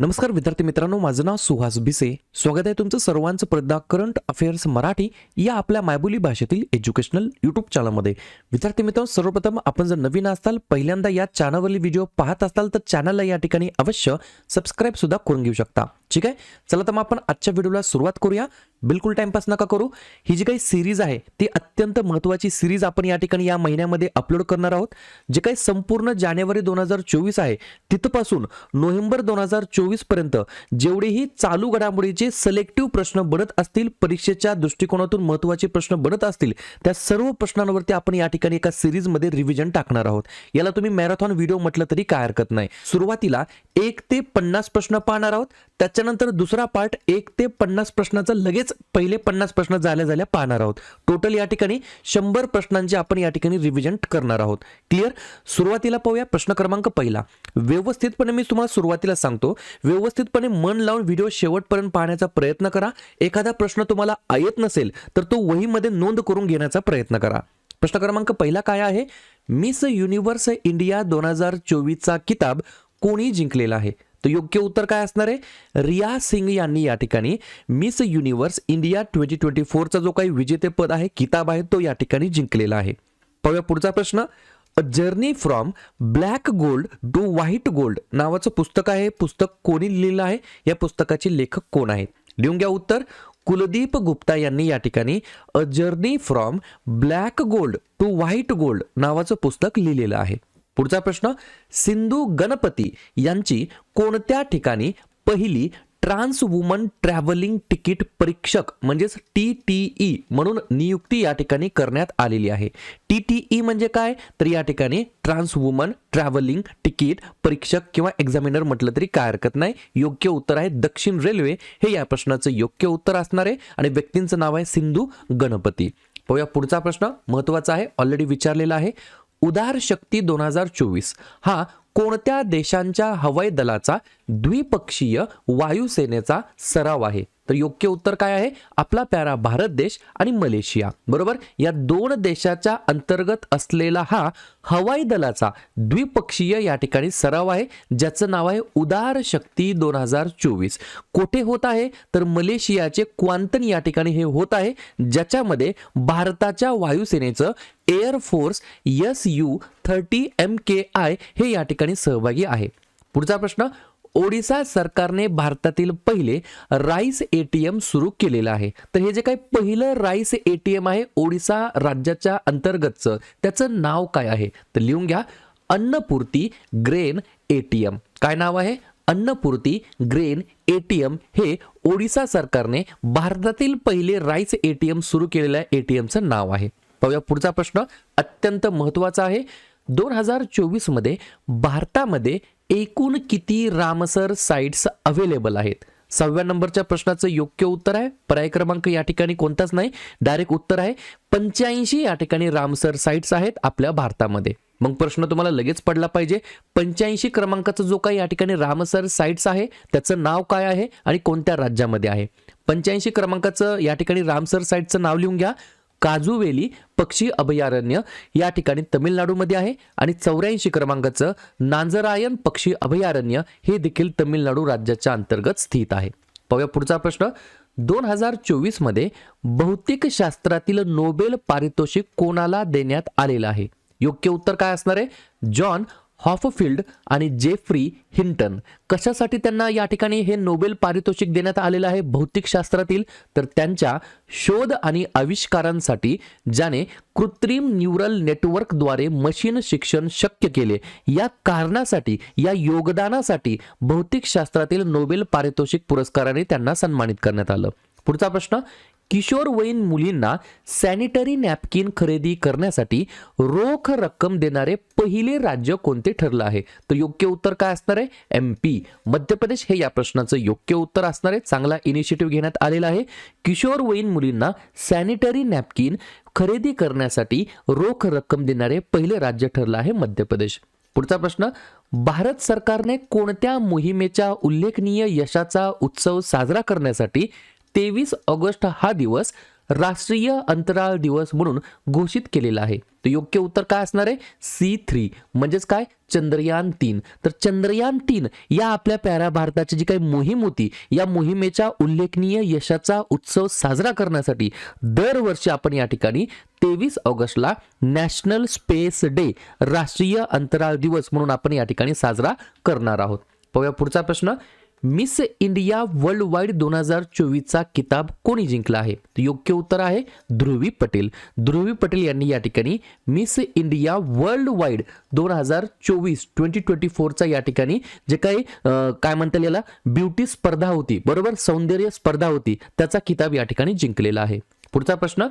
नमस्कार विद्यार्थी मित्रांनो माझं नाव सुहास भिसे स्वागत आहे तुमचं सर्वांचं प्रदा करंट अफेअर्स मराठी या आपल्या मायबोली भाषेतील एज्युकेशनल युट्यूब चॅनलमध्ये विद्यार्थी मित्रांनो सर्वप्रथम आपण जर नवीन असाल पहिल्यांदा या चॅनलवरील व्हिडिओ पाहत असाल तर चॅनलला या ठिकाणी अवश्य सबस्क्राईब सुद्धा करून घेऊ शकता. ठीक आहे? चला तर मग आपण आजच्या व्हिडिओला सुरुवात करूया. बिलकुल टाइमपास नका करू. ही जी काही सिरीज आहे ती अत्यंत महत्त्वाची सिरीज आपण या ठिकाणी या महिन्यामध्ये अपलोड करणार आहोत. जे काही संपूर्ण जानेवारी दोन हजार चोवीस आहे तिथपासून नोव्हेंबर दोन हजार चोवीस पर्यंत जेवढेही चालू घडामोडीचे सिलेक्टिव्ह प्रश्न बनत असतील परीक्षेच्या दृष्टिकोनातून महत्त्वाचे प्रश्न बनत असतील त्या सर्व प्रश्नांवरती आपण या ठिकाणी एका सिरीजमध्ये रिव्हिजन टाकणार आहोत. याला तुम्ही मॅरेथॉन व्हिडिओ म्हटलं तरी काय हरकत नाही. सुरुवातीला एक ते पन्नास प्रश्न पाहणार आहोत त्याच्यानंतर दुसरा पार्ट एक ते पन्नास प्रश्नाचा लगेच पहिले पन्नास प्रश्न झाल्या झाल्या पाहणार आहोत. टोटल या ठिकाणी शंभर प्रश्नांचे आपण या ठिकाणी रिव्हिजन करणार आहोत. क्लिअर सुरुवातीला पाहूया प्रश्न क्रमांक पहिला. व्यवस्थितपणे मी तुम्हाला सुरुवातीला सांगतो. व्यवस्थितपणे मन लावून व्हिडिओ शेवटपर्यंत पाहण्याचा प्रयत्न करा. एखादा प्रश्न तुम्हाला येत नसेल तर तो वहीमध्ये नोंद करून घेण्याचा प्रयत्न करा. प्रश्न क्रमांक पहिला काय आहे? मिस युनिव्हर्स इंडिया दोन हजार चोवीसचा किताब कोणी जिंकलेला आहे? तर योग्य उत्तर काय असणार आहे? रिया सिंग यांनी या ठिकाणी Miss Universe India twenty twenty फोरचा जो काही विजेतेपद आहे किताब आहे तो या ठिकाणी जिंकलेला आहे. पाहूया पुढचा प्रश्न. A journey from black gold to white gold नावाचं पुस्तक आहे. पुस्तक कोणी लिहिलं आहे? या पुस्तकाचे लेखक कोण आहेत? लिहून घ्या उत्तर. कुलदीप गुप्ता यांनी या ठिकाणी a journey from black gold to white gold नावाचं पुस्तक लिहिलेलं आहे. पुढचा प्रश्न सिंधू गणपती यांची कोणत्या ठिकाणी पहिली ट्रान्स वुमन ट्रॅव्हलिंग तिकीट परीक्षक म्हणजेच टी टी ई म्हणून नियुक्ती या ठिकाणी करण्यात आलेली आहे? टी टी ई म्हणजे काय? तर या ठिकाणी ट्रान्स वुमन ट्रॅव्हलिंग तिकीट परीक्षक किंवा एक्झामिनर म्हटलं तरी काय हरकत नाही. योग्य उत्तर आहे दक्षिण रेल्वे. हे या प्रश्नाचं योग्य उत्तर असणार आहे आणि व्यक्तींचं नाव आहे सिंधू गणपती. पाहूया पुढचा प्रश्न महत्त्वाचा आहे ऑलरेडी विचारलेला आहे. उदार शक्ती दोन हजार चोवीस हा कोणत्या देशांच्या हवाई दलाचा द्विपक्षीय वायुसेनेचा सराव आहे? तर योग्य उत्तर काय आहे? आपला प्यारा भारत देश आणि मलेशिया. बरोबर? या दोन देशाच्या अंतर्गत असलेला हा हवाई दलाचा द्विपक्षीय या ठिकाणी सराव आहे ज्याचं नाव आहे उदार शक्ती दोन हजार चोवीस. कोठे होत आहे? तर मलेशियाचे क्वांतन या ठिकाणी हे होत आहे ज्याच्यामध्ये भारताच्या वायुसेनेचं air force yes S U thirty M K I हे या ठिकाणी सहभागी आहे. पुढचा प्रश्न ओडिसा सरकारने भारतातील पहिले राईस एटीएम सुरू केलेलं आहे. तर हे जे काही पहिलं राईस एटीएम आहे ओडिसा राज्याच्या अंतर्गतचं त्याचं नाव काय आहे? तर लिहून घ्या अन्नपूर्ती ग्रेन एटीएम काय नाव आहे? अन्नपूर्ती ग्रेन एटीएम हे ओडिसा सरकारने भारतातील पहिले राईस एटीएम सुरू केलेल्या एटीएमचं नाव आहे. पाहूया पुढचा प्रश्न अत्यंत महत्त्वाचा आहे. दोन हजार चोवीसमध्ये भारतामध्ये एकूण किती रामसर साईट्स अवेलेबल आहेत? सहाव्या नंबरच्या प्रश्नाचं योग्य उत्तर आहे. पर्याय क्रमांक या ठिकाणी कोणताच नाही. डायरेक्ट उत्तर आहे. पंच्याऐंशी या ठिकाणी रामसर साइट्स आहेत आपल्या भारतामध्ये. मग प्रश्न तुम्हाला लगेच पडला पाहिजे. पंच्याऐंशी क्रमांकाचा जो काही या ठिकाणी रामसर साइट्स आहे त्याचं नाव काय आहे आणि कोणत्या राज्यामध्ये आहे? पंच्याऐंशी क्रमांकाचं या ठिकाणी रामसर साईटचं नाव लिहून घ्या. काजूवेली पक्षी अभयारण्य या ठिकाणी तमिळनाडूमध्ये आहे आणि चौऱ्याऐंशी क्रमांकाचं नांजरायन पक्षी अभयारण्य हे देखील तमिळनाडू राज्याच्या अंतर्गत स्थित आहे. पाहूया पुढचा प्रश्न. दोन हजार चोवीसमध्ये भौतिक शास्त्रातील नोबेल पारितोषिक कोणाला देण्यात आलेलं आहे? योग्य उत्तर काय असणार आहे? जॉन हॉफफिल्ड आणि जेफ्री हिंटन कशासाठी त्यांना या ठिकाणी हे नोबेल पारितोषिक देण्यात आलेलं आहे भौतिकशास्त्रातील तर त्यांच्या शोध आणि आविष्कारांसाठी ज्याने कृत्रिम न्यूरल नेटवर्कद्वारे मशीन शिक्षण शक्य केले. या कारणासाठी या योगदानासाठी भौतिकशास्त्रातील नोबेल पारितोषिक पुरस्काराने त्यांना सन्मानित करण्यात आलं. पुढचा प्रश्न किशोरवयीन मुलींना सॅनिटरी नॅपकिन खरेदी करण्यासाठी रोख रक्कम देणारे पहिले राज्य कोणते ठरलं आहे? तर योग्य उत्तर काय असणार आहे? एम पी मध्य प्रदेश हे या प्रश्नाचं योग्य उत्तर असणार आहे. चांगला इनिशिएटिव्ह घेण्यात आलेला आहे. किशोरवयीन मुलींना सॅनिटरी नॅपकिन खरेदी करण्यासाठी रोख रक्कम देणारे पहिले राज्य ठरलं आहे मध्य प्रदेश. पुढचा प्रश्न भारत सरकारने कोणत्या मोहिमेच्या उल्लेखनीय यशाचा उत्सव साजरा करण्यासाठी तेवीस ऑगस्ट हा दिवस राष्ट्रीय अंतराळ दिवस म्हणून घोषित केलेला आहे. तर योग्य उत्तर काय असणार आहे? C three. म्हणजेच काय? चंद्रयान तीन. तर चंद्रयान तीन या आपल्या प्याऱ्या भारताची जी काही मोहीम होती या मोहिमेच्या उल्लेखनीय यशाचा उत्सव साजरा करण्यासाठी दरवर्षी आपण या ठिकाणी तेवीस ऑगस्टला नॅशनल स्पेस डे राष्ट्रीय अंतराळ दिवस म्हणून आपण या ठिकाणी साजरा करणार आहोत. पाहूया पुढचा प्रश्न. मिस इंडिया वर्ल्ड वाईड दोन हजार चोवीसचा किताब कोणी जिंकला आहे? योग्य उत्तर आहे ध्रुवी पटेल. ध्रुवी पटेल यांनी या ठिकाणी मिस इंडिया वर्ल्ड वाईड दोन हजार चोवीस ट्वेंटी ट्वेंटी फोरचा या ठिकाणी जे काही काय म्हणता याला? ब्युटी स्पर्धा होती. बरोबर? सौंदर्य स्पर्धा होती. त्याचा किताब या ठिकाणी जिंकलेला आहे. पुढचा प्रश्न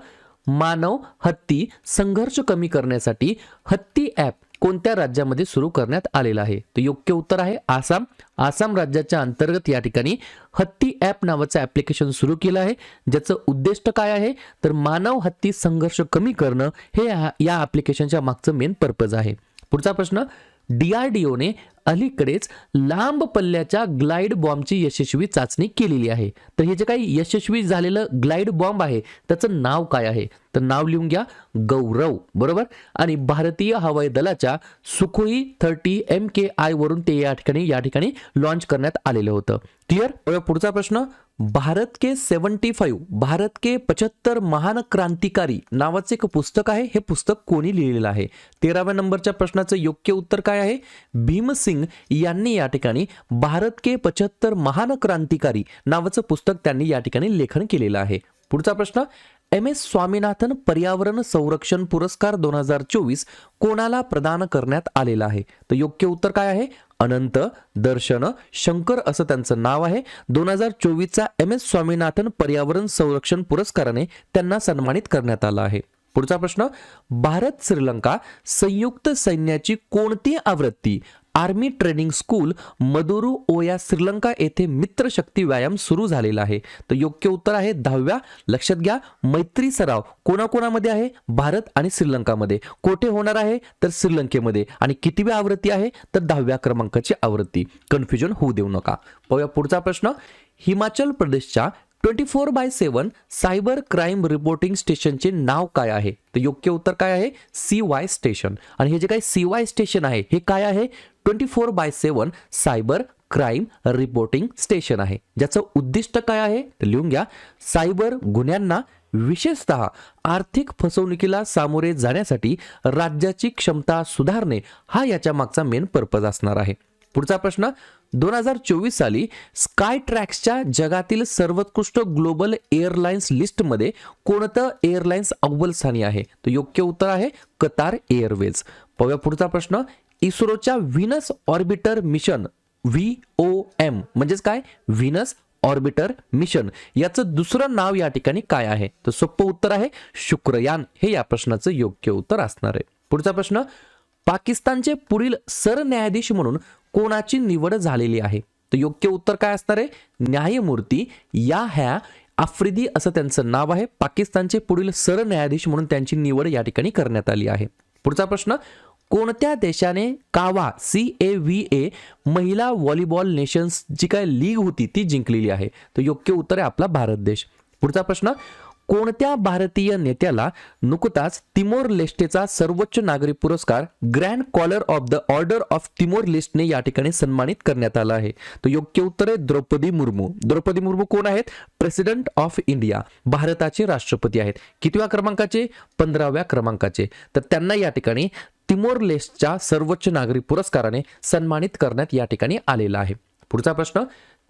मानव हत्ती संघर्ष कमी करण्यासाठी हत्ती ॲप कोणत्या राज्यामध्ये सुरू करण्यात आलेला आहे? तर योग्य उत्तर आहे आसाम. आसाम राज्याच्या अंतर्गत या ठिकाणी हत्ती ॲप नावाचं ॲप्लिकेशन सुरू केलं आहे. ज्याचं उद्दिष्ट काय आहे? तर मानव हत्ती संघर्ष कमी करणं हे या- या ॲप्लिकेशनच्या मागचं मेन पर्पज आहे. पुढचा प्रश्न डीआरडीओने अलीकडेच लांब पल्ल्याच्या ग्लाइड बॉम्बची यशस्वी चाचणी केलेली आहे. तर हे जे काही यशस्वी झालेलं ग्लाइड बॉम्ब आहे त्याचं नाव काय आहे? तर नाव लिहून घ्या गौरव बरोबर? आणि भारतीय हवाई दलाच्या Sukhoi thirty M K I वरून ते या ठिकाणी या ठिकाणी लॉन्च करण्यात आलेलं होतं. क्लिअर पुढचा प्रश्न भारत के सेवन्टी फाईव्ह भारत के पचहत्तर महान क्रांतिकारी नावाचे एक पुस्तक आहे. हे पुस्तक कोणी लिहिलेलं आहे? तेराव्या नंबरच्या प्रश्नाचं योग्य उत्तर काय आहे? भीमसिंग यांनी या ठिकाणी भारत के पचहत्तर महान क्रांतिकारी नावाचं पुस्तक त्यांनी या ठिकाणी लेखन केलेलं आहे. पुढचा प्रश्न एम. एस. स्वामीनाथन पर्यावरण संरक्षण पुरस्कार दोन हजार चोवीस कोणाला प्रदान करण्यात आलेला आहे? तर योग्य उत्तर काय आहे? अनंत दर्शन शंकर असं त्यांचं नाव आहे. दोन हजार चोवीसचा एम एस स्वामीनाथन पर्यावरण संरक्षण पुरस्काराने त्यांना सन्मानित करण्यात आलं आहे. पुढचा प्रश्न भारत श्रीलंका संयुक्त सैन्याची कोणती आवृत्ती? आर्मी ट्रेनिंग स्कूल मदुरू ओया श्रीलंका येथे मित्रशक्ती व्यायाम सुरू झालेला आहे. तर योग्य उत्तर आहे दहाव्या. लक्षात घ्या मैत्री सराव कोणाकोणामध्ये आहे? भारत आणि श्रीलंकामध्ये. कोठे होणार आहे? तर श्रीलंकेमध्ये. आणि कितीव्या आवृत्ती आहे? तर दहाव्या क्रमांकाची आवृत्ती. कन्फ्युजन होऊ देऊ नका. पाहूया पुढचा प्रश्न. हिमाचल प्रदेशच्या twenty four by seven cyber crime reporting स्टेशनचे नाव काय आहे? तर योग्य उत्तर काय आहे? C Y station. आणि हे जे काही सी वाय स्टेशन आहे हे काय आहे? Twenty four by seven cyber crime reporting station आहे. ज्याचं उद्दिष्ट काय आहे? तर लिहून घ्या. सायबर गुन्ह्यांना विशेषतः आर्थिक फसवणुकीला सामोरे जाण्यासाठी राज्याची क्षमता सुधारणे हा याच्या मागचा मेन पर्पज असणार आहे. पुढचा प्रश्न दोन हजार चोवीस साली स्काय ट्रॅक्सच्या जगातील सर्वोत्कृष्ट ग्लोबल एअरलाइन्स लिस्टमध्ये कोणतं एअरलाइन्स अव्वल स्थानी आहे? तर योग्य उत्तर आहे कतार एअरवेज. पाहूया पुढचा प्रश्न. इस्रोच्या Venus orbiter mission V O M म्हणजेच काय? Venus orbiter mission. याचं दुसरं नाव या ठिकाणी काय आहे? तर सोपं उत्तर आहे शुक्रयान. हे या प्रश्नाचं योग्य उत्तर असणार आहे. पुढचा प्रश्न. पाकिस्तानचे पुढील सरन्यायाधीश म्हणून कोणाची निवड झालेली आहे? तर योग्य उत्तर काय असणार आहे? न्यायमूर्ती या ह्या आफ्रिदी असं त्यांचं नाव आहे. पाकिस्तानचे पुढील सरन्यायाधीश म्हणून त्यांची निवड या ठिकाणी करण्यात आली आहे. पुढचा प्रश्न कोणत्या देशाने कावा सी ए व्ही ए महिला व्हॉलीबॉल नेशन्स जी काय लीग होती ती जिंकलेली आहे? तर योग्य उत्तर आहे आपला भारत देश. पुढचा प्रश्न कोणत्या भारतीय नेत्याला नुकताच तिमोर लेस्टेचा सर्वोच्च नागरी पुरस्कार grand collar of the order of Timor लेस्टने या ठिकाणी सन्मानित करण्यात आला आहे. तर योग्य उत्तर आहे द्रौपदी मुर्मू. द्रौपदी मुर्मू कोण आहेत? प्रेसिडेंट ऑफ इंडिया भारताचे राष्ट्रपती आहेत. कितव्या क्रमांकाचे? पंधराव्या क्रमांकाचे. तर त्यांना या ठिकाणी तिमोर लेस्टच्या सर्वोच्च नागरी पुरस्काराने सन्मानित करण्यात या ठिकाणी आलेला आहे. पुढचा प्रश्न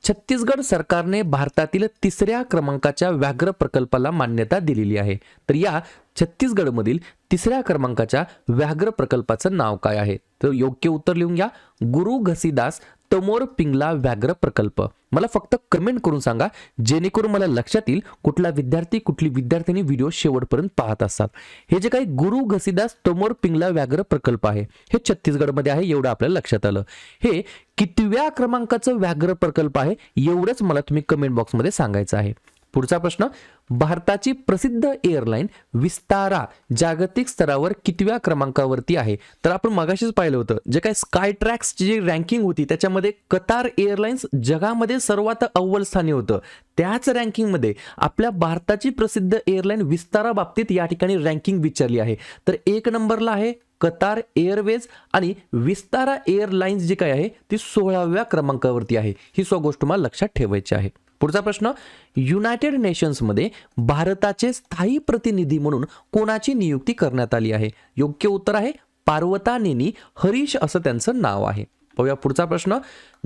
छत्तीसगड सरकारने भारतातील तिसऱ्या क्रमांकाच्या व्याघ्र प्रकल्पाला मान्यता दिलेली आहे. तर या छत्तीसगडमधील तिसऱ्या क्रमांकाच्या व्याघ्र प्रकल्पाचं नाव काय आहे? तर योग्य उत्तर लिहून घ्या. गुरु घसीदास तमोर पिंगला व्याघ्र प्रकल्प. मला फक्त कमेंट करून सांगा जेणेकरून मला लक्षात येईल कुठला विद्यार्थी कुठली विद्यार्थिनी व्हिडिओ शेवटपर्यंत पाहत असतात. हे जे काही गुरु घसीदास तमोर पिंगला व्याघ्र प्रकल्प आहे हे छत्तीसगडमध्ये आहे एवढं आपल्याला लक्षात आलं. हे कितव्या क्रमांकाचं व्याघ्र प्रकल्प आहे एवढंच मला तुम्ही कमेंट बॉक्समध्ये सांगायचं आहे. पुढचा प्रश्न भारताची प्रसिद्ध एअरलाईन विस्तारा जागतिक स्तरावर कितव्या क्रमांकावरती आहे? तर आपण मगाशीच पाहिलं होतं जे काय स्काय ट्रॅक्सची जी रँकिंग होती त्याच्यामध्ये कतार एअरलाईन्स जगामध्ये सर्वात अव्वल स्थानी होतं. त्याच रँकिंगमध्ये आपल्या भारताची प्रसिद्ध एअरलाईन विस्तारा बाबतीत या ठिकाणी रँकिंग विचारली आहे. तर एक नंबरला आहे कतार एअरवेज आणि विस्तारा एअरलाईन्स जी काय आहे ती सोळाव्या क्रमांकावरती आहे. ही सो गोष्ट मला लक्षात ठेवायची आहे. पुढचा प्रश्न युनायटेड नेशन्समध्ये भारताचे स्थायी प्रतिनिधी म्हणून कोणाची नियुक्ती करण्यात आली आहे? योग्य उत्तर आहे पार्वता नेनी हरीश असं त्यांचं नाव आहे. पाहूया पुढचा प्रश्न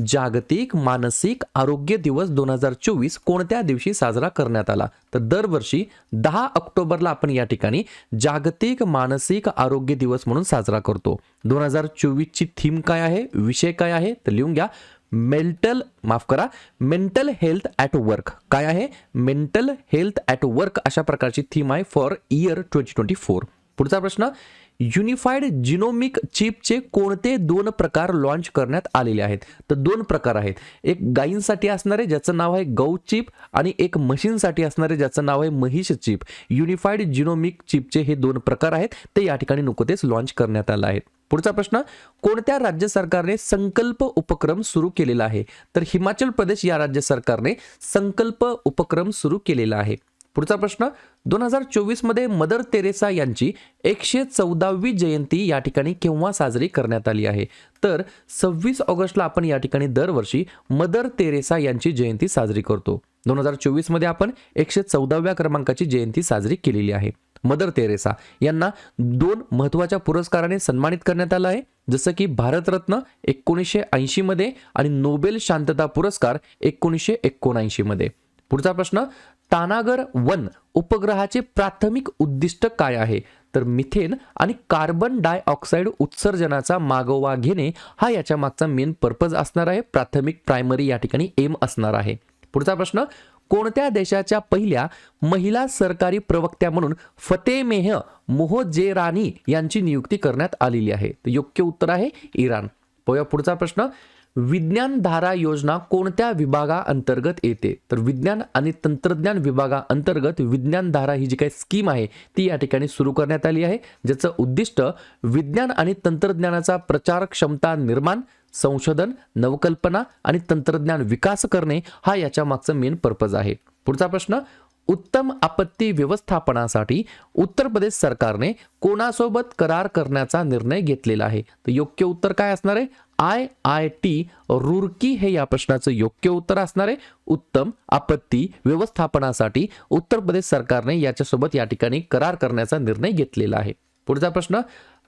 जागतिक मानसिक आरोग्य दिवस दोन हजार चोवीस कोणत्या दिवशी साजरा करण्यात आला? तर दरवर्षी दहा ऑक्टोबरला आपण या ठिकाणी जागतिक मानसिक आरोग्य दिवस म्हणून साजरा करतो. दोन हजार चोवीसची थीम काय आहे? विषय काय आहे? तर लिहून घ्या मेंटल माफ करा मेंटल हेल्थ ॲट वर्क काय आहे? मेंटल हेल्थ ॲट वर्क अशा प्रकारची थीम आहे for year twenty twenty four पुढचा प्रश्न युनिफाईड जिनोमिक चिपचे कोणते दोन प्रकार लॉन्च करण्यात आलेले आहेत? तर दोन प्रकार आहेत. एक गायींसाठी असणारे ज्याचं नाव आहे गौ चिप आणि एक म्हशींसाठी असणारे ज्याचं नाव आहे महिष चिप युनिफाईड जिनोमिक चिपचे हे दोन प्रकार आहेत. ते या ठिकाणी नुकतेच लॉन्च करण्यात आलं आहे. पुढचा प्रश्न कोणत्या राज्य सरकारने संकल्प उपक्रम सुरू केलेला आहे? तर हिमाचल प्रदेश या राज्य सरकारने संकल्प उपक्रम सुरू केलेला आहे. पुढचा प्रश्न दोन हजार चोवीसमध्ये मदर तेरेसा यांची एकशे चौदावी जयंती या ठिकाणी केव्हा साजरी करण्यात आली आहे? तर सव्वीस ऑगस्टला आपण या ठिकाणी दरवर्षी मदर तेरेसा यांची जयंती साजरी करतो. दोन हजार चोवीसमध्ये आपण एकशे चौदाव्या क्रमांकाची जयंती साजरी केलेली आहे. मदर तेरेसा यांना दोन महत्त्वाच्या पुरस्काराने सन्मानित करण्यात आलं आहे. जसं की भारतरत्न एकोणीसशे ऐंशी मध्ये आणि नोबेल शांतता पुरस्कार एकोणीसशे एकोणऐंशी मध्ये. पुढचा प्रश्न तानागर वन उपग्रहाचे प्राथमिक उद्दिष्ट काय आहे? तर मिथेन आणि कार्बन डायऑक्साईड उत्सर्जनाचा मागोवा घेणे हा याच्या मागचा मेन पर्पज असणार आहे. प्राथमिक प्रायमरी या ठिकाणी एम असणार आहे. पुढचा प्रश्न कोणत्या देशाच्या पहिल्या महिला सरकारी प्रवक्त्या म्हणून फतेमेह मोहजेरानी यांची नियुक्ती करण्यात आलेली आहे? तर योग्य उत्तर आहे इराण. पाहूया पुढचा प्रश्न. विज्ञान धारा योजना कोणत्या विभागाअंतर्गत येते? तर विज्ञान आणि तंत्रज्ञान विभागाअंतर्गत विज्ञान धारा ही जी काही स्कीम आहे ती या ठिकाणी सुरू करण्यात आली आहे ज्याचं उद्दिष्ट विज्ञान आणि तंत्रज्ञानाचा प्रचार क्षमता निर्माण संशोधन नवकल्पना आणि तंत्रज्ञान विकास करणे हा याच्या मागचा मेन पर्पज आहे. पुढचा प्रश्न उत्तम आपत्ती व्यवस्थापनासाठी उत्तर प्रदेश सरकारने कोणासोबत करार करण्याचा निर्णय घेतलेला आहे? तर योग्य उत्तर काय असणार आहे? आय आय टी रुरकी हे या प्रश्नाचं योग्य उत्तर असणार आहे. उत्तम आपत्ती व्यवस्थापनासाठी उत्तर प्रदेश सरकारने याच्यासोबत या ठिकाणी करार करण्याचा निर्णय घेतलेला आहे. पुढचा प्रश्न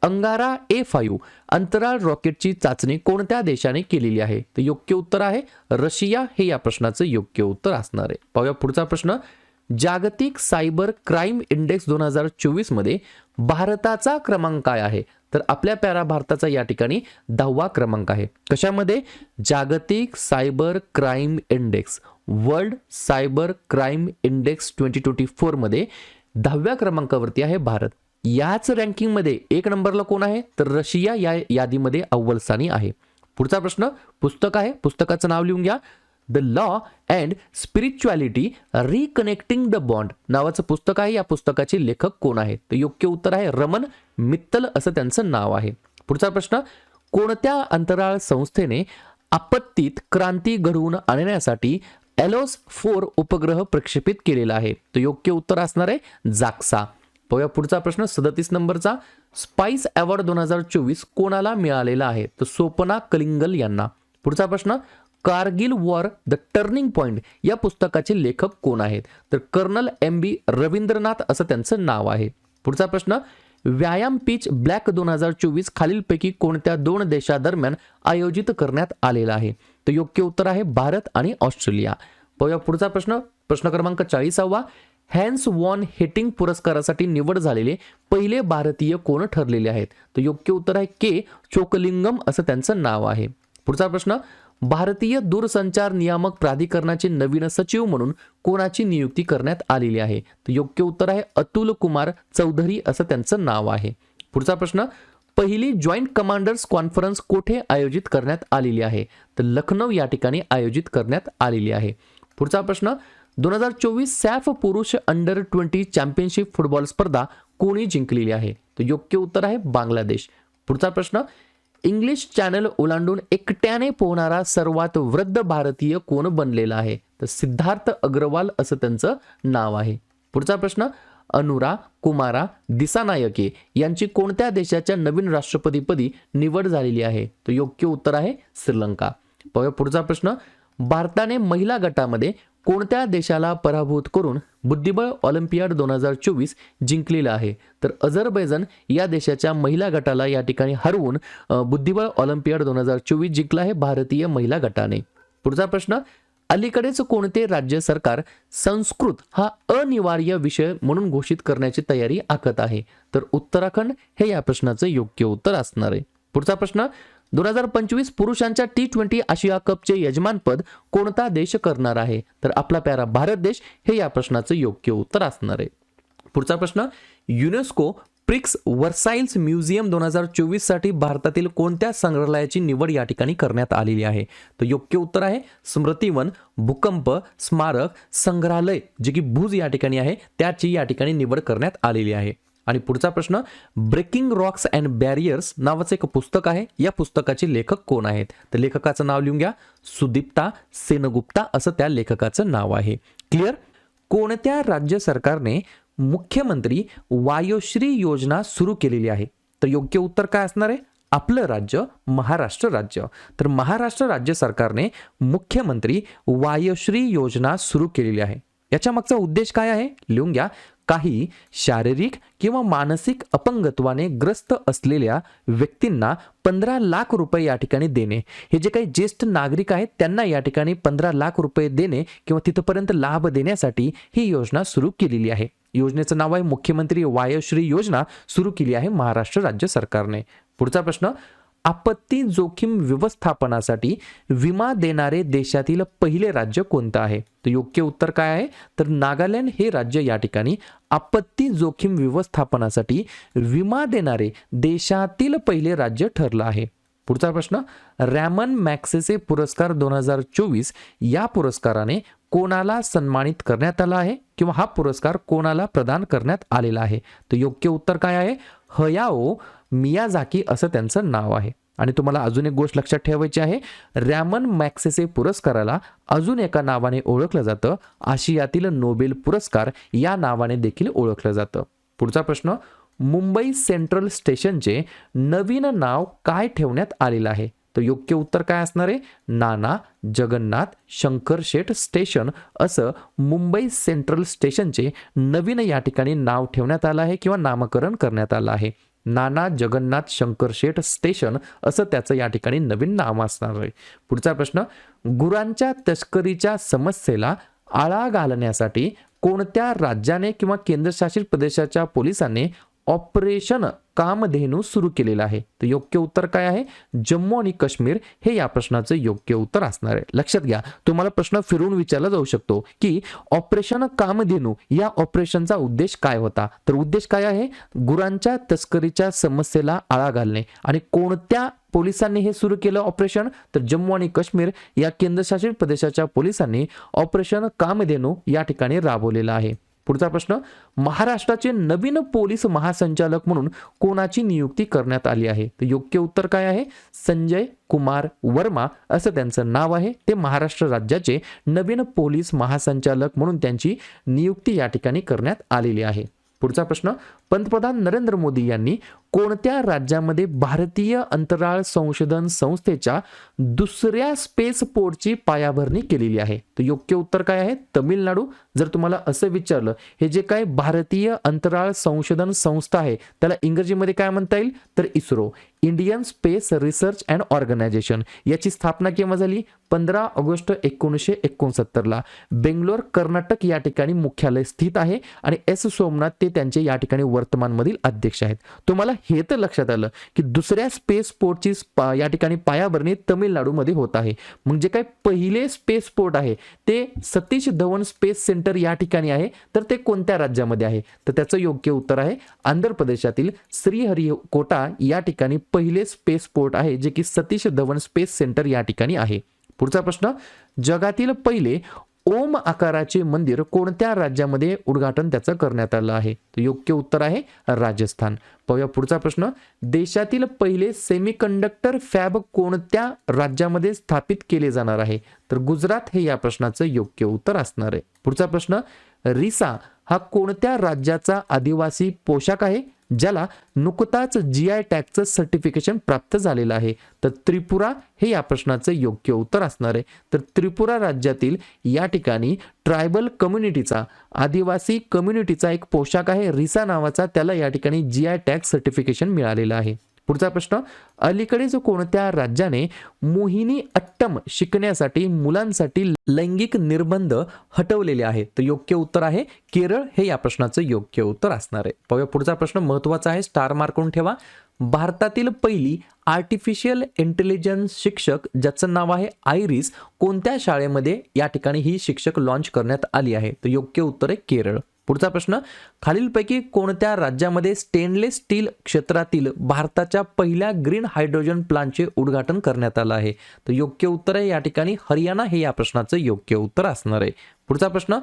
अंगारा ए फायू अंतराळ रॉकेटची चाचणी कोणत्या देशाने केलेली आहे? तर योग्य उत्तर आहे रशिया. हे या प्रश्नाचं योग्य उत्तर असणार आहे. पाहूया पुढचा प्रश्न. जागतिक सायबर क्राईम इंडेक्स दोन हजार चोवीसमध्ये भारताचा क्रमांक काय आहे? तर आपल्या प्यारा भारताचा या ठिकाणी दहावा क्रमांक आहे. कशामध्ये? जागतिक cyber crime index. World cyber crime index twenty twenty फोरमध्ये दहाव्या क्रमांकावरती आहे भारत. याच रँकिंगमध्ये एक नंबरला कोण आहे? तर रशिया या यादीमध्ये अव्वल स्थानी आहे. पुढचा प्रश्न पुस्तक आहे. पुस्तकाचं नाव लिहून घ्या. The law and spirituality reconnecting the bond नावाचं पुस्तक आहे. या पुस्तकाचे लेखक कोण आहे? तर योग्य उत्तर आहे रमन मित्तल असं त्यांचं नाव आहे. पुढचा प्रश्न कोणत्या अंतराळ संस्थेने आपत्तीत क्रांती घडवून आणण्यासाठी एलोस फोर उपग्रह प्रक्षेपित केलेला आहे? तर योग्य उत्तर असणार आहे जाक्सा. पाहूया पुढचा प्रश्न. सदतीस नंबरचा स्पाइस अवॉर्ड दोन हजार चोवीस कोणाला मिळालेला आहे? तर सोपना कलिंगल यांना. पुढचा प्रश्न Kargil war the turning point या पुस्तकाचे लेखक कोण आहेत? तर कर्नल एम बी रवींद्रनाथ असं त्यांचं नाव आहे. पुढचा प्रश्न व्यायाम पीच ब्लॅक दोन हजार चोवीस खालीलपैकी कोणत्या दोन देशादरम्यान आयोजित करण्यात आलेला आहे? तर योग्य उत्तर आहे भारत आणि ऑस्ट्रेलिया. पाहूया पुढचा प्रश्न. प्रश्न क्रमांक चाळीसावा हॅन्स वॉन हेटिंग पुरस्कारासाठी निवड झालेले पहिले भारतीय कोण ठरलेले आहेत? तर योग्य उत्तर आहे के. चोकलिंगम असं त्यांचं नाव आहे. पुढचा प्रश्न भारतीय दूरसंचार नियामक प्राधिकरणाचे नवीन सचिव म्हणून कोणाची नियुक्ती करण्यात आलेली आहे? तर योग्य उत्तर आहे अतुल कुमार चौधरी असं त्यांचं नाव आहे. पुढचा प्रश्न पहिली जॉईंट कमांडर्स कॉन्फरन्स कोठे आयोजित करण्यात आलेली आहे? तर लखनौ या ठिकाणी आयोजित करण्यात आलेली आहे. पुढचा प्रश्न दोन हजार चोवीस सॅफ पुरुष अंडर ट्वेंटी चॅम्पियनशिप फुटबॉल स्पर्धा कोणी जिंकलेली आहे? तर योग्य उत्तर आहे बांगलादेश. पुढचा प्रश्न इंग्लिश चॅनल ओलांडून एकट्याने पोहणारा सर्वात वृद्ध भारतीय कोण बनलेला आहे? तर सिद्धार्थ अग्रवाल असं त्यांचं नाव आहे. पुढचा प्रश्न अनुरा कुमारा दिसानायके यांची कोणत्या देशाच्या नवीन राष्ट्रपतीपदी निवड झालेली आहे? तर योग्य उत्तर आहे श्रीलंका. पुढचा प्रश्न भारताने महिला गटामध्ये कोणत्या देशाला पराभूत करून बुद्धिबळ ऑलिम्पियाड दोन हजार चोवीस जिंकलेलं आहे? तर अझरबैजान या देशाच्या महिला गटाला या ठिकाणी हरवून बुद्धिबळ ऑलिम्पियाड दोन हजार चोवीस जिंकला आहे भारतीय महिला गटाने. पुढचा प्रश्न अलीकडेच कोणते राज्य सरकार संस्कृत हा अनिवार्य विषय म्हणून घोषित करण्याची तयारी आखत आहे? तर उत्तराखंड हे या प्रश्नाचं योग्य उत्तर असणार आहे. पुढचा प्रश्न दोन हजार पंचवीस पुरुषांच्या टी ट्वेंटी आशिया कपचे यजमानपद कोणता देश करणार आहे? तर आपला प्यारा भारत देश हे या प्रश्नाचं योग्य उत्तर असणार आहे. पुढचा प्रश्न युनेस्को प्रिक्स वर्साइल्स म्युझियम दोन हजार चोवीससाठी भारतातील कोणत्या संग्रहालयाची निवड या ठिकाणी करण्यात आलेली आहे? तर योग्य उत्तर आहे स्मृतिवन भूकंप स्मारक संग्रहालय जे की भुज या ठिकाणी आहे त्याची या ठिकाणी निवड करण्यात आलेली आहे. आणि पुढचा प्रश्न ब्रेकिंग रॉक्स अँड बॅरियर्स नावाचं एक पुस्तक आहे. या पुस्तकाचे लेखक कोण आहेत? तर लेखकाचं नाव लिहून घ्या. सुदीप्ता सेनगुप्ता असं त्या लेखकाचं नाव आहे. क्लिअर कोणत्या राज्य सरकारने मुख्यमंत्री वायुश्री योजना सुरू केलेली आहे? तर योग्य उत्तर काय असणार आहे? आपलं राज्य महाराष्ट्र राज्य. तर महाराष्ट्र राज्य सरकारने मुख्यमंत्री वायुश्री योजना सुरू केलेली आहे. याच्या मागचा उद्देश काय आहे? लिहून घ्या. काही शारीरिक किंवा मानसिक अपंगत्वाने ग्रस्त असलेल्या व्यक्तींना पंधरा लाख रुपये या ठिकाणी देणे. हे जे काही ज्येष्ठ नागरिक आहेत त्यांना या ठिकाणी पंधरा लाख रुपये देणे किंवा तिथपर्यंत लाभ देण्यासाठी ही योजना सुरू केलेली आहे. योजनेचं नाव आहे मुख्यमंत्री वायश्री योजना सुरू केली आहे महाराष्ट्र राज्य सरकारने. पुढचा प्रश्न आपत्ती जोखीम व्यवस्थापनासाठी विमा देणारे देशातील पहिले राज्य कोणतं आहे? तर योग्य उत्तर काय आहे? तर नागालँड हे राज्य या ठिकाणी आपत्ती जोखीम व्यवस्थापनासाठी विमा देणारे देशातील पहिले राज्य ठरलं आहे. पुढचा प्रश्न रॅमन मॅक्सेसे पुरस्कार दोन हजार चोवीस या पुरस्काराने कोणाला सन्मानित करण्यात आला आहे? किंवा हा पुरस्कार कोणाला प्रदान करण्यात आलेला आहे? तर योग्य उत्तर काय आहे? हयाओ मियाझाकी असं त्यांचं नाव आहे. आणि तुम्हाला अजून एक गोष्ट लक्षात ठेवायची आहे रॅमन मॅक्सेसे पुरस्काराला अजून एका नावाने ओळखलं जातं आशियातील नोबेल पुरस्कार या नावाने देखील ओळखलं जातं. पुढचा प्रश्न मुंबई सेंट्रल स्टेशनचे नवीन नाव काय ठेवण्यात आलेलं आहे? तर योग्य उत्तर काय असणार आहे? नाना जगन्नाथ शंकरशेठ स्टेशन असं मुंबई सेंट्रल स्टेशनचे नवीन या ठिकाणी नाव ठेवण्यात आलं आहे किंवा नामकरण करण्यात आलं आहे. नाना जगन्नाथ शंकर शेठ स्टेशन असं त्याचं या ठिकाणी नवीन नाव असणार आहे. पुढचा प्रश्न गुरांच्या तस्करीच्या समस्येला आळा घालण्यासाठी कोणत्या राज्याने किंवा केंद्रशासित प्रदेशाच्या पोलिसांनी ऑपरेशन कामधेनू सुरू केलेलं आहे. तर योग्य उत्तर काय आहे? जम्मू आणि काश्मीर हे या प्रश्नाचं योग्य उत्तर असणार आहे. लक्षात घ्या तुम्हाला प्रश्न फिरून विचारला जाऊ शकतो की ऑपरेशन कामधेनू या ऑपरेशनचा उद्देश काय होता? तर उद्देश काय आहे? गुरांच्या तस्करीच्या समस्येला आळा घालणे. आणि कोणत्या पोलिसांनी हे सुरू केलं ऑपरेशन? तर जम्मू आणि काश्मीर या केंद्रशासित प्रदेशाच्या पोलिसांनी ऑपरेशन कामधेनू या ठिकाणी राबवलेलं आहे. पुढचा प्रश्न महाराष्ट्राचे नवीन पोलीस महासंचालक म्हणून कोणाची नियुक्ती करण्यात आली आहे? तर योग्य उत्तर काय आहे? संजय कुमार वर्मा असं त्यांचं नाव आहे. ते महाराष्ट्र राज्याचे नवीन पोलीस महासंचालक म्हणून त्यांची नियुक्ती या ठिकाणी करण्यात आलेली आहे. पुढचा प्रश्न पंतप्रधान नरेंद्र मोदी यांनी कोणत्या राज्यामध्ये भारतीय अंतराळ संशोधन संस्थेच्या दुसऱ्या स्पेस पोर्टची पायाभरणी केलेली आहे? तर योग्य उत्तर काय आहे? तमिळनाडू. जर तुम्हाला असं विचारलं हे जे काय भारतीय अंतराळ संशोधन संस्था आहे त्याला इंग्रजीमध्ये काय म्हणता येईल? तर ISRO. Indian space research and organisation. याची स्थापना केव्हा झाली? पंधरा ऑगस्ट एकोणीसशे एकोणसत्तरला. बेंगलोर कर्नाटक या ठिकाणी मुख्यालय स्थित आहे आणि एस सोमनाथ ते त्यांचे या ठिकाणी वर्तमानमधील अध्यक्ष आहेत. तुम्हाला हे तर लक्षात आलं की दुसऱ्या स्पेस पोर्टची स्पा- या ठिकाणी पायाभरणी तमिळनाडूमध्ये होत आहे. म्हणजे काय पहिले स्पेस पोर्ट आहे ते सतीश धवन स्पेस सेंटर या ठिकाणी आहे तर ते कोणत्या राज्यामध्ये आहे? तर त्याचं योग्य उत्तर आहे आंध्र प्रदेशातील श्रीहरिकोटा या ठिकाणी पहिले स्पेस पोर्ट आहे जे की सतीश धवन स्पेस सेंटर या ठिकाणी आहे. पुढचा प्रश्न जगातील पहिले ओम आकाराचे मंदिर कोणत्या राज्यामध्ये उद्घाटन त्याचं करण्यात आलं आहे? तर योग्य उत्तर आहे राजस्थान. पाहूया पुढचा प्रश्न. देशातील पहिले सेमीकंडक्टर फॅब कोणत्या राज्यामध्ये स्थापित केले जाणार आहे? तर गुजरात हे या प्रश्नाचं योग्य उत्तर असणार आहे. पुढचा प्रश्न. रिसा हा कोणत्या राज्याचा आदिवासी पोशाख आहे? ज्याला नुकताच जी आय टॅगचं सर्टिफिकेशन प्राप्त झालेलं आहे. तर त्रिपुरा हे या प्रश्नाचं योग्य उत्तर असणार आहे. तर त्रिपुरा राज्यातील या ठिकाणी ट्रायबल कम्युनिटीचा आदिवासी कम्युनिटीचा एक पोशाख आहे. रिसा नावाचा त्याला या ठिकाणी जी आय टॅग सर्टिफिकेशन मिळालेलं आहे. पुढचा प्रश्न अलीकडेच कोणत्या राज्याने मोहिनी अट्टम शिकण्यासाठी मुलांसाठी लैंगिक निर्बंध हटवलेले आहेत तर योग्य उत्तर आहे केरळ. हे या प्रश्नाचं योग्य उत्तर असणार आहे. पाहूया पुढचा प्रश्न महत्त्वाचा आहे. स्टार मार्कून ठेवा. भारतातील पहिली आर्टिफिशियल इंटेलिजन्स शिक्षक ज्याचं नाव आहे आयरिस कोणत्या शाळेमध्ये या ठिकाणी ही शिक्षक लॉन्च करण्यात आली आहे? तर योग्य उत्तर आहे केरळ. पुढचा प्रश्न खालीलपैकी कोणत्या राज्यामध्ये स्टेनलेस स्टील क्षेत्रातील भारताच्या पहिल्या ग्रीन हायड्रोजन प्लांटचे उद्घाटन करण्यात आलं आहे? तर योग्य उत्तर आहे या ठिकाणी. हरियाणा हे या प्रश्नाचं योग्य उत्तर असणार आहे. पुढचा प्रश्न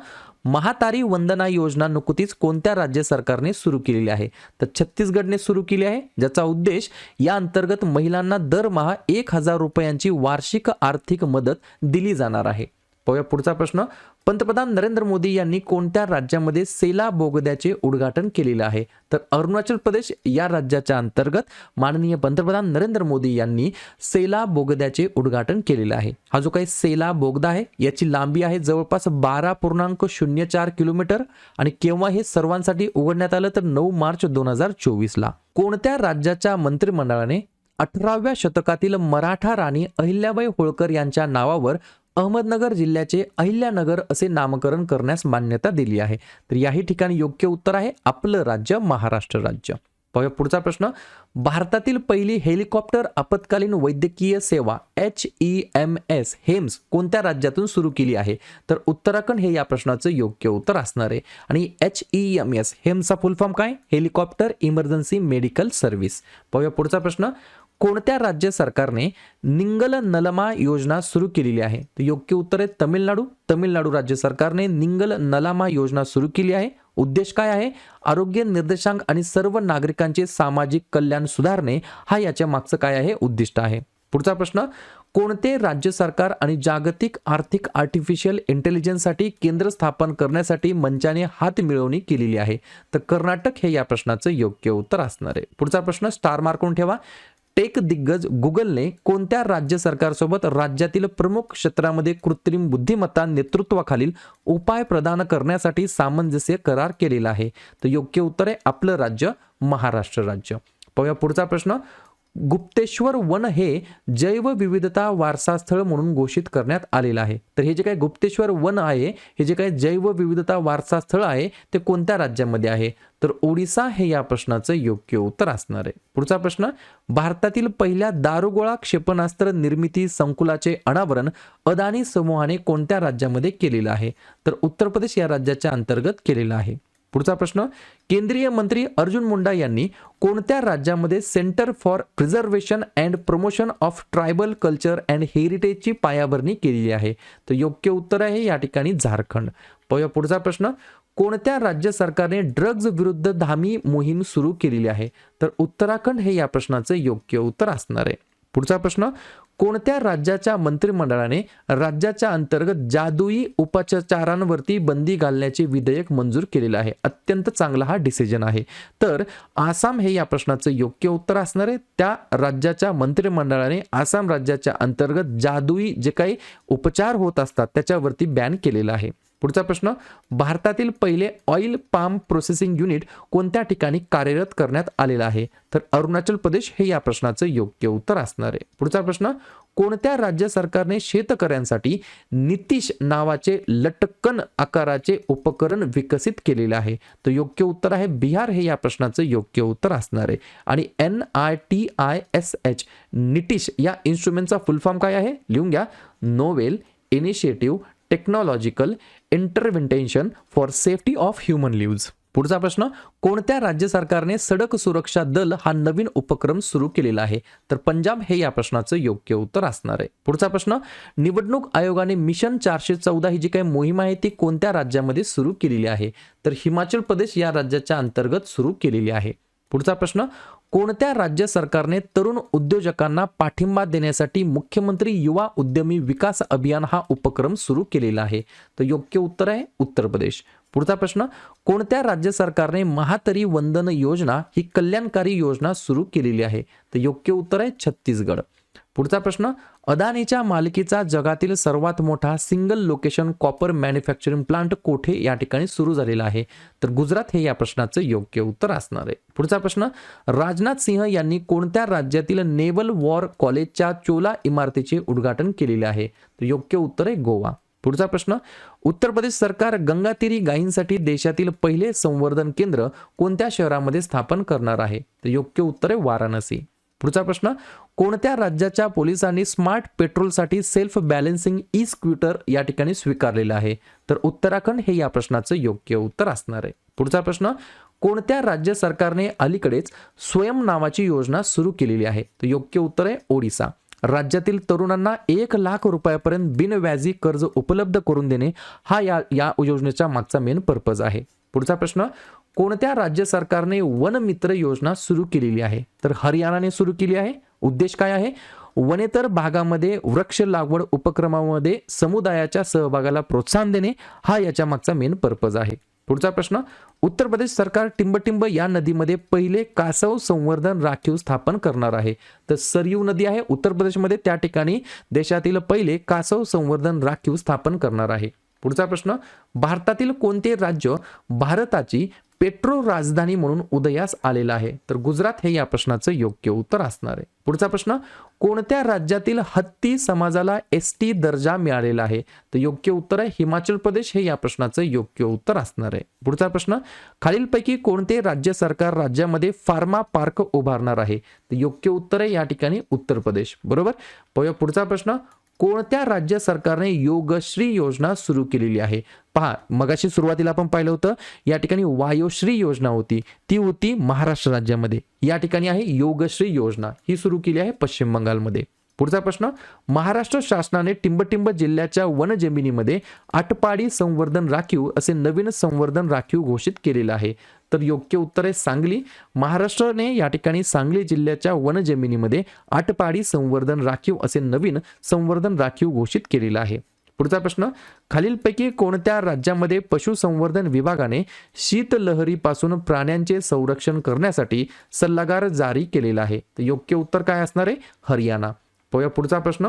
महातारी वंदना योजना नुकतीच कोणत्या राज्य सरकारने सुरू केलेली आहे? तर छत्तीसगडने सुरू केली आहे ज्याचा उद्देश या अंतर्गत महिलांना दरमहा एक हजार रुपयांची वार्षिक आर्थिक मदत दिली जाणार आहे. पाहूया पुढचा प्रश्न. पंतप्रधान नरेंद्र मोदी यांनी कोणत्या राज्यामध्ये सेला बोगद्याचे उद्घाटन केलेले आहे? तर अरुणाचल प्रदेश या राज्याच्या अंतर्गत माननीय पंतप्रधान नरेंद्र मोदी यांनी सेला बोगद्याचे उद्घाटन केलेलं आहे. हा जो काही सेला बोगदा आहे याची लांबी आहे जवळपास बारा पूर्णांक शून्य चार किलोमीटर आणि केव्हा हे सर्वांसाठी उघडण्यात आलं तर नऊ मार्च दोन हजार चोवीसला. कोणत्या राज्याच्या मंत्रिमंडळाने अठराव्या शतकातील मराठा राणी अहिल्याबाई होळकर यांच्या नावावर अहमदनगर जिल्ह्याचे अहिल्यानगर असे नामकरण करण्यास मान्यता दिली आहे. तर याही ठिकाणी योग्य उत्तर आहे. आपलं राज्य महाराष्ट्र राज्य. पाहूया पुढचा प्रश्न. भारतातील पहिली हेलिकॉप्टर आपत्कालीन वैद्यकीय सेवा H E M S HEMS कोणत्या राज्यातून सुरू केली आहे? तर उत्तराखंड हे या प्रश्नाचं योग्य उत्तर असणार आहे. आणि एच ई एम एस हेम्सचा फुल फॉर्म काय? Helicopter emergency medical service. पाहूया पुढचा प्रश्न. कोणत्या राज्य सरकारने निंगल नलमा योजना सुरू केलेली आहे? तर योग्य उत्तर आहे तमिळनाडू. तमिळनाडू राज्य सरकारने निंगल नलामा योजना सुरू केली आहे. उद्देश काय आहे? आरोग्य निर्देशांक आणि सर्व नागरिकांचे सामाजिक कल्याण सुधारणे हा याच्या मागचं काय आहे? उद्दिष्ट आहे. पुढचा प्रश्न कोणते राज्य सरकार आणि जागतिक आर्थिक आर्टिफिशियल इंटेलिजन्ससाठी केंद्र स्थापन करण्यासाठी मंचाने हात मिळवणी केलेली आहे? तर कर्नाटक हे या प्रश्नाचं योग्य उत्तर असणार आहे. पुढचा प्रश्न स्टार मार्कून ठेवा? टेक दिग्गज गुगलने कोणत्या राज्य सरकारसोबत राज्यातील प्रमुख क्षेत्रामध्ये कृत्रिम बुद्धिमत्ता नेतृत्वाखालील उपाय प्रदान करण्यासाठी सामंजस्य करार केलेला आहे? तर योग्य उत्तर आहे आपलं राज्य महाराष्ट्र राज्य. पाहूया पुढचा प्रश्न. गुप्तेश्वर वन हे जैवविविधता वारसास्थळ म्हणून घोषित करण्यात आलेलं आहे. तर हे जे काही गुप्तेश्वर वन आहे हे जे काही जैवविविधता वारसा स्थळ आहे ते कोणत्या राज्यामध्ये आहे? तर ओडिसा हे या प्रश्नाचं योग्य उत्तर असणार आहे. पुढचा प्रश्न भारतातील पहिल्या दारुगोळा क्षेपणास्त्र निर्मिती संकुलाचे अनावरण अदानी समूहाने कोणत्या राज्यामध्ये केलेलं आहे? तर उत्तर प्रदेश या राज्याच्या अंतर्गत केलेलं आहे. पुढचा प्रश्न केंद्रीय मंत्री अर्जुन मुंडा यांनी कोणत्या राज्यामध्ये centre for preservation and promotion of tribal culture and हेरिटेजची पायाभरणी केलेली आहे? तर योग्य उत्तर आहे या ठिकाणी झारखंड. पाहूया पुढचा प्रश्न कोणत्या राज्य सरकारने ड्रग्ज विरुद्ध धामी मोहीम सुरू केलेली आहे? तर उत्तराखंड हे या प्रश्नाचं योग्य उत्तर असणार आहे. पुढचा प्रश्न कोणत्या राज्याच्या मंत्रिमंडळाने राज्याच्या अंतर्गत जादुई उपचारांवरती बंदी घालण्याचे विधेयक मंजूर केलेलं आहे? अत्यंत चांगला हा डिसिजन आहे. तर आसाम हे या प्रश्नाचं योग्य उत्तर असणार आहे. त्या राज्याच्या मंत्रिमंडळाने आसाम राज्याच्या अंतर्गत जादुई जे काही उपचार होत असतात त्याच्यावरती बॅन केलेला आहे. पुढचा प्रश्न भारतातील पहिले ऑइल पाम प्रोसेसिंग युनिट कोणत्या ठिकाणी कार्यरत करण्यात आलेलं आहे? तर अरुणाचल प्रदेश हे या प्रश्नाचं योग्य उत्तर असणार आहे. पुढचा प्रश्न कोणत्या राज्य सरकारने शेतकऱ्यांसाठी नितीश नावाचे लटकन आकाराचे उपकरण विकसित केलेले आहे? तर योग्य उत्तर आहे बिहार हे या प्रश्नाचं योग्य उत्तर असणार आहे. आणि N I T I S H Nitish या इन्स्ट्रुमेंटचा फुल फॉर्म काय आहे? लिहून घ्या novel initiative technological intervention for safety of human lives पुढचा प्रश्न कोणत्या राज्य सरकारने सडक सुरक्षा दल हा नवीन उपक्रम सुरू केलेला आहे? तर पंजाब हे या प्रश्नाचं योग्य उत्तर असणार आहे. पुढचा प्रश्न निवडणूक आयोगाने मिशन चारशे चौदा ही जी काही मोहीम आहे ती कोणत्या राज्यामध्ये सुरू केलेली आहे? तर हिमाचल प्रदेश या राज्याच्या अंतर्गत सुरू केलेली आहे. पुढचा प्रश्न कोणत्या राज्य सरकारने तरुण उद्योजकांना पाठिंबा देण्यासाठी मुख्यमंत्री युवा उद्यमी विकास अभियान हा उपक्रम सुरू केलेला आहे? तर योग्य उत्तर आहे उत्तर प्रदेश. पुढचा प्रश्न कोणत्या राज्य सरकारने महातरी वंदन योजना ही कल्याणकारी योजना सुरू केलेली आहे? तर योग्य उत्तर आहे छत्तीसगड. पुढचा प्रश्न अदानीच्या मालकीचा जगातील सर्वात मोठा single location copper manufacturing plant कोठे या ठिकाणी सुरू झालेला आहे? तर गुजरात हे या प्रश्नाचं योग्य उत्तर असणार आहे. पुढचा प्रश्न राजनाथ सिंह यांनी कोणत्या राज्यातील नेव्हल वॉर कॉलेजच्या चोला इमारतीचे उद्घाटन केलेले आहे? तर योग्य उत्तर आहे गोवा. पुढचा प्रश्न उत्तर प्रदेश सरकार गंगातीरी गायींसाठी देशातील पहिले संवर्धन केंद्र कोणत्या शहरामध्ये स्थापन करणार आहे? तर योग्य उत्तर आहे वाराणसी. पुढचा प्रश्न कोणत्या राज्याच्या पोलिसांनी स्मार्ट पेट्रोलसाठी सेल्फ बॅलेन्सिंग ई स्कूटर या ठिकाणी स्वीकारलेलं आहे? तर उत्तराखंड हे या प्रश्नाचं योग्य उत्तर असणार आहे. पुढचा प्रश्न कोणत्या राज्य सरकारने अलीकडेच स्वयं नावाची योजना सुरू केलेली आहे? तर योग्य उत्तर आहे ओडिसा. राज्यातील तरुणांना एक लाख रुपयापर्यंत बिनव्याजी कर्ज उपलब्ध करून देणे हा या या योजनेचा मागचा मेन पर्पज आहे. पुढचा प्रश्न कोणत्या राज्य सरकारने वनमित्र योजना सुरू केलेली आहे? तर हरियाणाने सुरू केली आहे. उद्देश काय आहे? वनेतर भागामध्ये वृक्ष लागवड उपक्रमामध्ये समुदायाच्या सहभागाला प्रोत्साहन देणे हा याच्या मागचा मेन पर्पज आहे. पुढचा प्रश्न उत्तर प्रदेश सरकार टिंबटिंब या नदीमध्ये पहिले कासव संवर्धन राखीव स्थापन करणार आहे. तर सरयू नदी आहे. उत्तर प्रदेशमध्ये त्या ठिकाणी देशातील पहिले कासव संवर्धन राखीव स्थापन करणार आहे. पुढचा प्रश्न भारतातील कोणते राज्य भारताची पेट्रो राजधानी म्हणून उदयास आलेला आहे. तर गुजरात हे या प्रश्नाचं योग्य उत्तर असणार आहे. पुढचा प्रश्न कोणत्या राज्यातील हत्ती समाजाला एस टी दर्जा मिळालेला आहे? तर योग्य उत्तर आहे हिमाचल प्रदेश हे या प्रश्नाचं योग्य उत्तर असणार आहे. पुढचा प्रश्न खालीलपैकी कोणते राज्य सरकार राज्यामध्ये फार्मा पार्क उभारणार आहे? तर योग्य उत्तर आहे या ठिकाणी उत्तर प्रदेश. बरोबर? पुढचा प्रश्न कोणत्या राज्य सरकारने योगश्री योजना सुरू केलेली आहे? पहा मगाशी सुरुवातीला आपण पाहिलं होतं या ठिकाणी वायोश्री योजना होती. ती होती महाराष्ट्र राज्यामध्ये. या ठिकाणी आहे योगश्री योजना. ही सुरू केली आहे पश्चिम बंगालमध्ये. पुढचा प्रश्न महाराष्ट्र शासनाने टिंबटिंब जिल्ह्याच्या वनजमिनीमध्ये आटपाडी संवर्धन राखीव असे नवीन संवर्धन राखीव घोषित केलेलं आहे. तर योग्य उत्तर आहे सांगली महाराष्ट्राने या ठिकाणी सांगली जिल्ह्याच्या वन जमिनीमध्ये आटपाडी संवर्धन राखीव असे नवीन संवर्धन राखीव घोषित केलेलं आहे. पुढचा प्रश्न खालीलपैकी कोणत्या राज्यामध्ये पशुसंवर्धन विभागाने शीतलहरीपासून प्राण्यांचे संरक्षण करण्यासाठी सल्लागार जारी केलेला आहे? तर योग्य उत्तर काय असणार आहे? हरियाणा. पाहूया पुढचा प्रश्न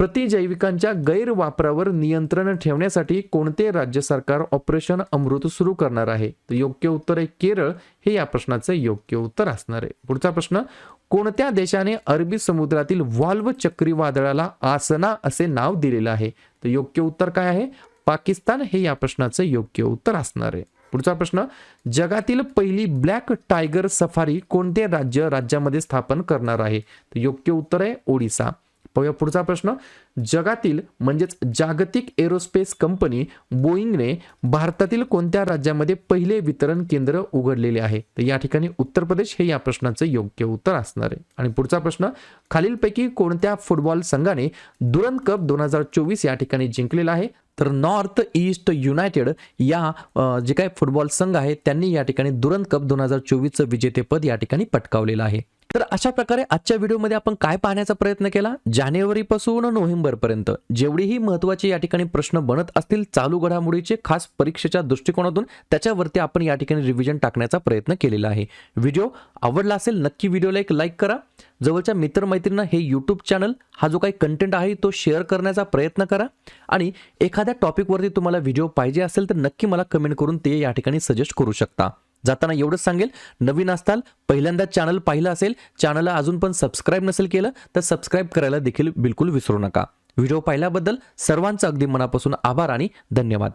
प्रतिजैविकांच्या गैरवापरावर नियंत्रण ठेवण्यासाठी कोणते राज्य सरकार ऑपरेशन अमृत सुरू करणार आहे? तर योग्य उत्तर आहे केरळ. हे या प्रश्नाचं योग्य उत्तर असणार आहे. पुढचा प्रश्न कोणत्या देशाने अरबी समुद्रातील व्हॉल्व चक्रीवादळाला आसना असे नाव दिलेलं आहे? तर योग्य उत्तर काय आहे? पाकिस्तान. हे या प्रश्नाचं योग्य उत्तर असणार आहे. पुढचा प्रश्न जगातील पहिली ब्लॅक टायगर सफारी कोणते राज्य राज्यामध्ये स्थापन करणार आहे? तर योग्य उत्तर आहे ओडिसा. पाहूया पुढचा प्रश्न. जगातील म्हणजेच जागतिक एरोस्पेस कंपनी बोईंगने भारतातील कोणत्या राज्यामध्ये पहिले वितरण केंद्र उघडलेले आहे? तर या ठिकाणी उत्तर प्रदेश हे या प्रश्नाचं योग्य उत्तर असणार आहे. आणि पुढचा प्रश्न खालीलपैकी कोणत्या फुटबॉल संघाने दुरंत कप दोन हजार चोवीस या ठिकाणी जिंकलेला आहे? तर नॉर्थ ईस्ट युनायटेड या जे काही फुटबॉल संघ आहे त्यांनी या ठिकाणी दुरंत कप दोन हजार चोवीसचं विजेतेपद या ठिकाणी पटकावलेलं आहे. तर अशा प्रकारे आजच्या व्हिडिओमध्ये आपण काय पाहण्याचा प्रयत्न केला? जानेवारीपासून नोव्हेंबरपर्यंत जेवढीही महत्त्वाचे या ठिकाणी प्रश्न बनत असतील चालू घडामोडीचे खास परीक्षेच्या दृष्टिकोनातून त्याच्यावरती आपण या ठिकाणी रिव्हिजन टाकण्याचा प्रयत्न केलेला आहे. व्हिडिओ आवडला असेल नक्की व्हिडिओला एक लाईक करा. जवळच्या मित्रमैत्रिणींना हे यूट्यूब चॅनल हा जो काही कंटेंट आहे तो शेअर करण्याचा प्रयत्न करा. आणि एखाद्या टॉपिकवरती तुम्हाला व्हिडिओ पाहिजे असेल तर नक्की मला कमेंट करून ते या ठिकाणी सजेस्ट करू शकता. जाताना एवढंच सांगेल नवीन असताल पहिल्यांदा चॅनल पाहिलं असेल चॅनलला अजून पण सबस्क्राईब नसेल केलं तर सबस्क्राईब करायला देखील बिलकुल विसरू नका. व्हिडिओ पाहिल्याबद्दल सर्वांचं अगदी मनापासून आभार आणि धन्यवाद.